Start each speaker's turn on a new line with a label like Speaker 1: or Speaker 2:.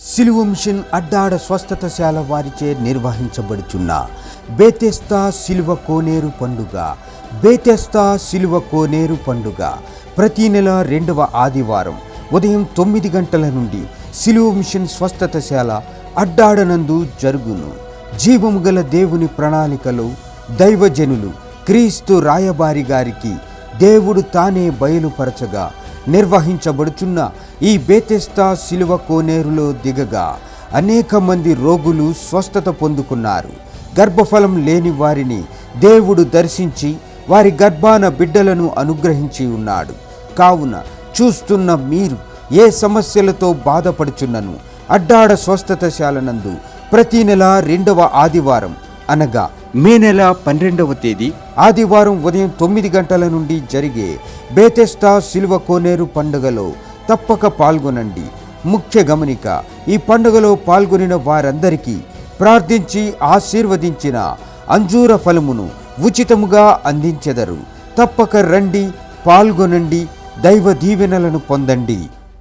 Speaker 1: సిలువ మిషన్ అడ్డాడ స్వస్థతశాల వారిచే నిర్వహించబడుచున్న బేతెస్తా సిలువ కోనేరు పండుగ బేతెస్తా సిలువ కోనేరు పండుగ ప్రతి నెల రెండవ ఆదివారం ఉదయం తొమ్మిది గంటల నుండి సిలువ మిషన్ స్వస్థతశాల అడ్డాడనందు జరుగును. జీవము గల దేవుని ప్రణాళికలు దైవజనులు క్రీస్తు రాయబారి గారికి దేవుడు తానే బయలుపరచగా నిర్వహించబడుచున్న ఈ బేతెస్తా శిలువ కోనేరులో దిగగా అనేక మంది రోగులు స్వస్థత పొందుకున్నారు. గర్భఫలం లేని వారిని దేవుడు దర్శించి వారి గర్భాన బిడ్డలను అనుగ్రహించి ఉన్నాడు. కావున చూస్తున్న మీరు ఏ సమస్యలతో బాధపడుచున్నను అడ్డాడ స్వస్థతశాలనందు ప్రతి నెల రెండవ ఆదివారం అనగా మే నెల పన్నెండవ తేదీ ఆదివారం ఉదయం తొమ్మిది గంటల నుండి జరిగే బేతెస్తా సిల్వ కోనేరు పండుగలో తప్పక పాల్గొనండి. ముఖ్య గమనిక ఈ పండుగలో పాల్గొనిన వారందరికీ ప్రార్థించి ఆశీర్వదించిన అంజూర ఫలమును ఉచితముగా అందించెదరు. తప్పక రండి పాల్గొనండి దైవ దీవెనలను పొందండి.